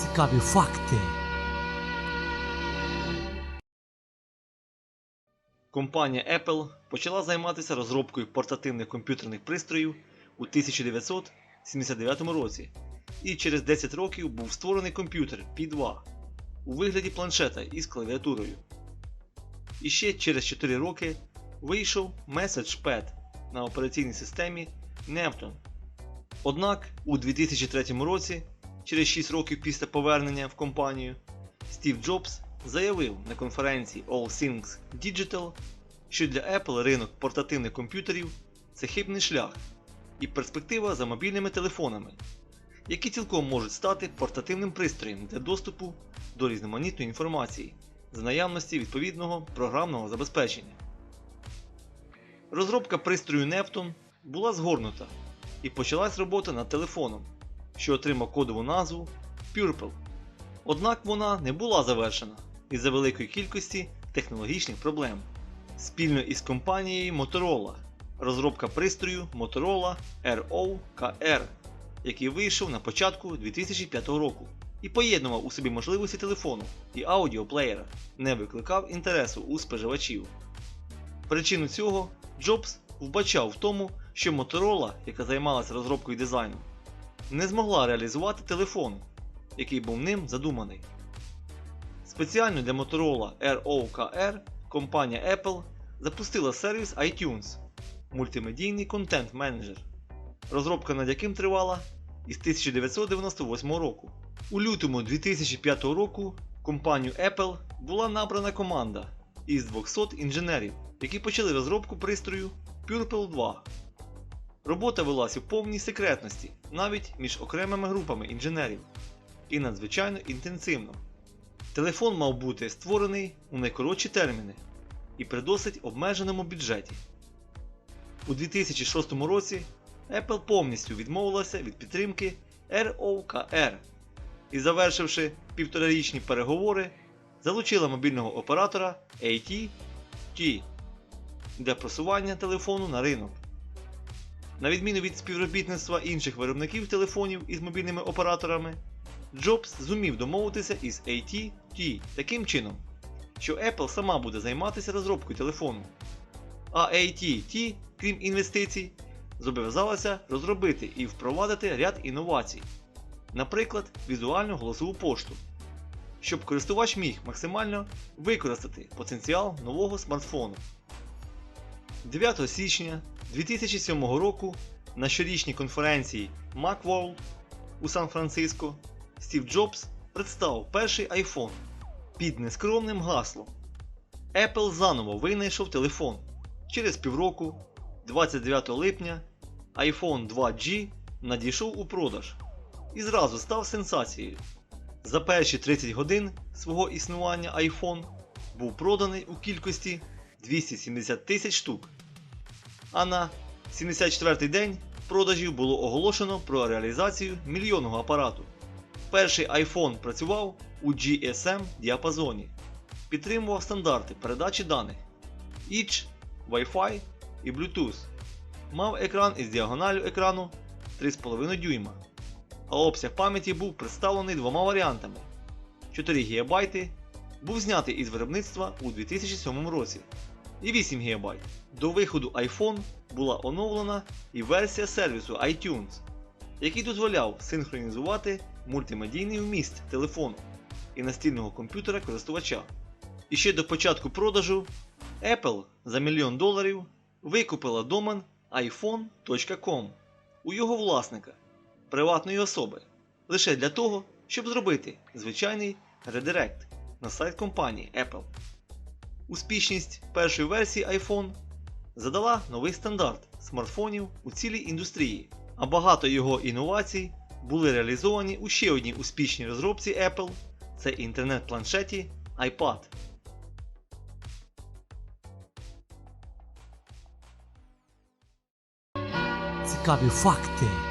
Цікаві факти. Компанія Apple почала займатися розробкою портативних комп'ютерних пристроїв у 1979 році, і через 10 років був створений комп'ютер P2 у вигляді планшета із клавіатурою. І ще через 4 роки вийшов MessagePad на операційній системі Neptune. Однак у 2003 році, через 6 років після повернення в компанію, Стів Джобс заявив на конференції All Things Digital, що для Apple ринок портативних комп'ютерів це хибний шлях і перспектива за мобільними телефонами, які цілком можуть стати портативним пристроєм для доступу до різноманітної інформації за наявності відповідного програмного забезпечення. Розробка пристрою Neptune була згорнута і почалась робота над телефоном, що отримав кодову назву Purple. Однак вона не була завершена із-за великої кількості технологічних проблем. Спільно із компанією Motorola розробка пристрою Motorola ROKR, який вийшов на початку 2005 року і поєднував у собі можливості телефону і аудіоплеєра, не викликав інтересу у споживачів. Причину цього Джобс вбачав в тому, що Motorola, яка займалася розробкою дизайну, не змогла реалізувати телефон, який був ним задуманий. Спеціально для Motorola ROKR компанія Apple запустила сервіс iTunes мультимедійний контент менеджер, розробка над яким тривала із 1998 року. У лютому 2005 року компанію Apple була набрана команда із 200 інженерів, які почали розробку пристрою Purple 2. Робота велась у повній секретності, навіть між окремими групами інженерів, і надзвичайно інтенсивно. Телефон мав бути створений у найкоротші терміни і при досить обмеженому бюджеті. У 2006 році Apple повністю відмовилася від підтримки ROKR і, завершивши півторарічні переговори, залучила мобільного оператора AT&T для просування телефону на ринок. На відміну від співробітництва інших виробників телефонів із мобільними операторами, Джобс зумів домовитися із AT&T таким чином, що Apple сама буде займатися розробкою телефону. А AT&T, крім інвестицій, зобов'язалася розробити і впровадити ряд інновацій, наприклад, візуальну голосову пошту, щоб користувач міг максимально використати потенціал нового смартфону. 9 січня 2007 року на щорічній конференції Macworld у Сан-Франциско Стів Джобс представив перший iPhone під нескромним гаслом. Apple заново винайшов телефон. Через півроку, 29 липня, iPhone 2G надійшов у продаж і зразу став сенсацією. За перші 30 годин свого існування iPhone був проданий у кількості 270 тисяч штук. А на 74-й день продажів було оголошено про реалізацію мільйонного апарату. Перший iPhone працював у GSM діапазоні, підтримував стандарти передачі даних EACH, Wi-Fi і Bluetooth. Мав екран із діагоналю екрану 3,5 дюйма, а обсяг пам'яті був представлений двома варіантами. 4 ГБ був знятий із виробництва у 2007 році і 8 ГБ. До виходу iPhone була оновлена і версія сервісу iTunes, який дозволяв синхронізувати мультимедійний вміст телефону і настільного комп'ютера користувача. І ще до початку продажу Apple за мільйон доларів викупила домен iphone.com у його власника, приватної особи, лише для того, щоб зробити звичайний редирект на сайт компанії Apple. Успішність першої версії iPhone задала новий стандарт смартфонів у цілій індустрії, а багато його інновацій були реалізовані у ще одній успішній розробці Apple це інтернет-планшеті iPad. Цікаві факти.